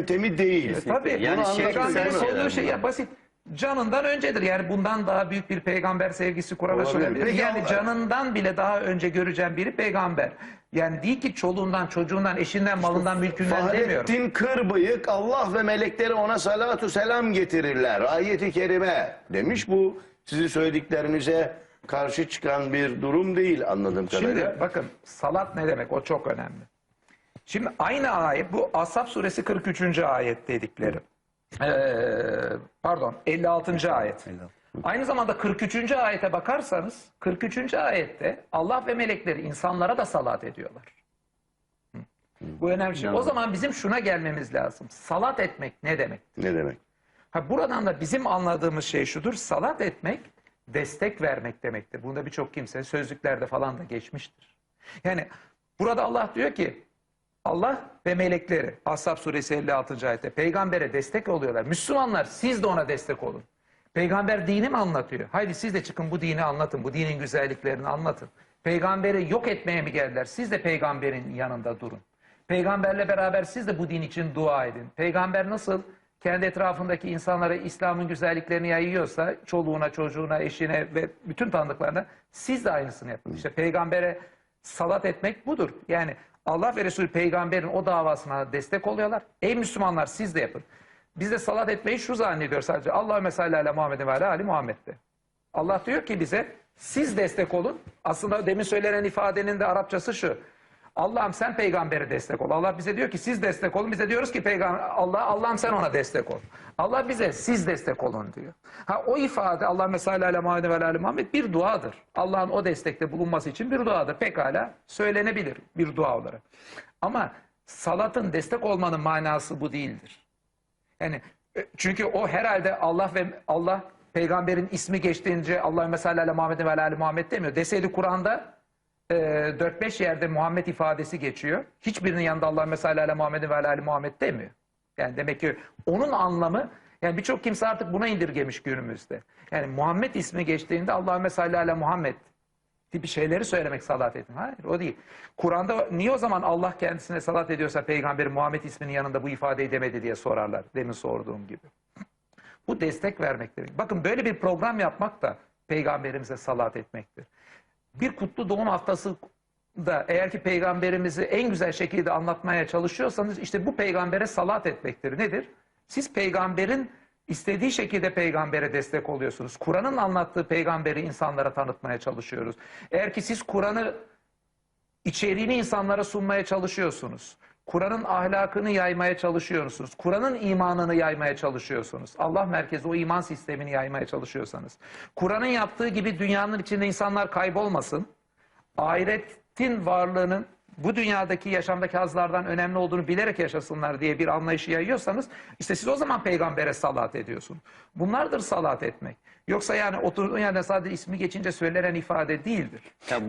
yöntemi değil. Tabii. Yani Yani şey- olduğu şey ya basit. Canından öncedir. Yani bundan daha büyük bir peygamber sevgisi. Peki Yani canından bile daha önce göreceğim biri peygamber. Yani değil ki çoluğundan, çocuğundan, eşinden, malından, mülkünden demiyorum. Fahrettin Kırbıyık Allah ve melekleri ona salatu selam getirirler. Ayeti kerime demiş bu sizin söylediklerinize karşı çıkan bir durum değil anladığım kadarıyla. Şimdi bakın salat ne demek o çok önemli. Şimdi aynı ayet bu Ashab suresi 43. ayet dedikleri. Ee, pardon 56. ayet. Aynı zamanda 43. ayete bakarsanız 43. ayette Allah ve melekleri insanlara da salat ediyorlar. Bu önemli şey. O zaman bizim şuna gelmemiz lazım. Salat etmek ne demek? Ne demek? Ha buradan da bizim anladığımız şey şudur. Salat etmek destek vermek demektir. Bunda birçok kimse sözlüklerde falan da geçmiştir. Yani burada Allah diyor ki Allah ve melekleri Ashab suresi 56. ayette peygambere destek oluyorlar. Müslümanlar siz de ona destek olun. Peygamber dini mi anlatıyor? Haydi siz de çıkın bu dini anlatın. Bu dinin güzelliklerini anlatın. Peygamberi yok etmeye mi geldiler? Siz de peygamberin yanında durun. Peygamberle beraber siz de bu din için dua edin. Peygamber nasıl kendi etrafındaki insanlara İslam'ın güzelliklerini yayıyorsa çoluğuna, çocuğuna, eşine ve bütün tanıdıklarına siz de aynısını yapın. İşte peygambere salat etmek budur. Yani Allah ve Resulü peygamberin o davasına destek oluyorlar. Ey Müslümanlar siz de yapın. Biz de salat etmeyi şu zannediyor sadece. Allah mesela ala Muhammed'in ve ala Ali Muhammed'de. Allah diyor ki bize siz destek olun. Aslında demin söylenen ifadenin de Arapçası şu. Allah'ım sen peygambere destek ol. Allah bize diyor ki siz destek olun. Biz de diyoruz ki peygamber Allah Allah'ım sen ona destek ol. Allah bize siz destek olun diyor. Ha o ifade Allah mesela ala Muhammed ve ala Muhammed bir duadır. Allah'ın o destekte bulunması için bir duadır. Pekala söylenebilir bir dua olarak. Ama salatın destek olmanın manası bu değildir. Yani e, çünkü o herhalde Allah ve Allah peygamberin ismi geçtiğince Allah mesela ala Muhammed ve ala Muhammed demiyor. Deseydi Kur'an'da e, 4-5 yerde Muhammed ifadesi geçiyor. Hiçbirinin yanında Allah mesela ala Muhammed ve ala Muhammed demiyor. Yani demek ki onun anlamı yani birçok kimse artık buna indirgemiş günümüzde. Yani Muhammed ismi geçtiğinde Allah mesela ala Muhammed tipi şeyleri söylemek salat etme. Hayır o değil. Kur'an'da niye o zaman Allah kendisine salat ediyorsa peygamberi Muhammed isminin yanında bu ifadeyi demedi diye sorarlar. Demin sorduğum gibi. Bu destek vermek demek. Bakın böyle bir program yapmak da peygamberimize salat etmektir. Bir kutlu doğum haftası da eğer ki peygamberimizi en güzel şekilde anlatmaya çalışıyorsanız işte bu peygambere salat etmektir. Nedir? Siz peygamberin istediği şekilde peygambere destek oluyorsunuz. Kur'an'ın anlattığı peygamberi insanlara tanıtmaya çalışıyoruz. Eğer ki siz Kur'an'ı içeriğini insanlara sunmaya çalışıyorsunuz. Kur'an'ın ahlakını yaymaya çalışıyorsunuz. Kur'an'ın imanını yaymaya çalışıyorsunuz. Allah merkezi o iman sistemini yaymaya çalışıyorsanız. Kur'an'ın yaptığı gibi dünyanın içinde insanlar kaybolmasın. Ahiretin varlığının bu dünyadaki yaşamdaki hazlardan önemli olduğunu bilerek yaşasınlar diye bir anlayışı yayıyorsanız işte siz o zaman peygambere salat ediyorsun. Bunlardır salat etmek. Yoksa yani oturduğun yerde sadece ismi geçince söylenen ifade değildir. Ya